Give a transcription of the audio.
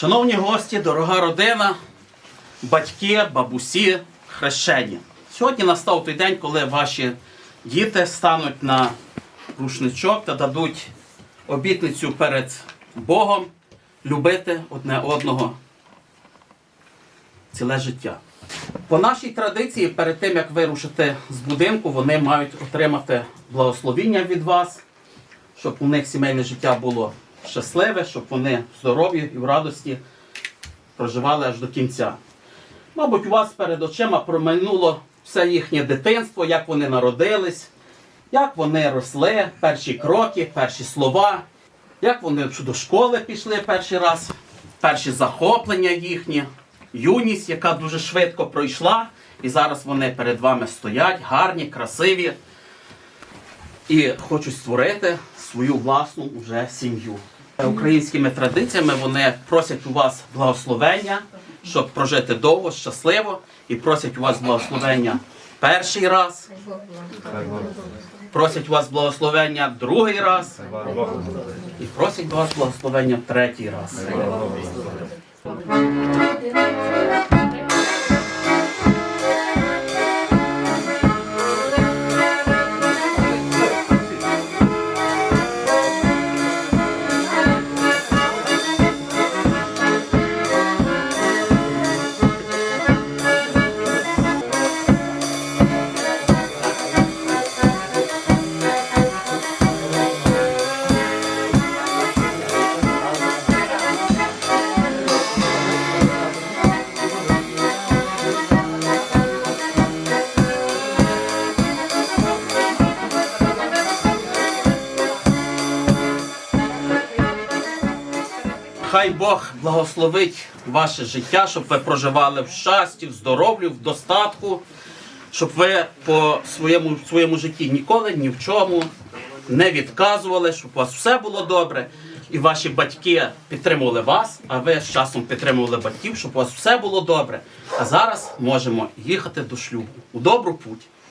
Шановні гості, дорога родина, батьки, бабусі, хрещені. Сьогодні настав той день, коли ваші діти стануть на рушничок та дадуть обітницю перед Богом любити одне одного ціле життя. По нашій традиції, перед тим як вирушити з будинку, вони мають отримати благословіння від вас, щоб у них сімейне життя було щасливе, щоб вони здорові і в радості проживали аж до кінця. Мабуть, у вас перед очима промайнуло все їхнє дитинство, як вони народились, як вони росли, перші кроки, перші слова, як вони до школи пішли перший раз, перші захоплення їхні, юність, яка дуже швидко пройшла, і зараз вони перед вами стоять, гарні, красиві, і хочуть створити свою власну вже сім'ю. Українськими традиціями вони просять у вас благословення, щоб прожити довго, щасливо, і просять у вас благословення перший раз, просять у вас благословення другий раз, і просять у вас благословення третій раз. Хай Бог благословить ваше життя, щоб ви проживали в щасті, в здоров'ю, в достатку, щоб ви по своєму, своєму житті ніколи ні в чому не відказували, щоб у вас все було добре. І ваші батьки підтримували вас, а ви з часом підтримували батьків, щоб у вас все було добре. А зараз можемо їхати до шлюбу у добру путь.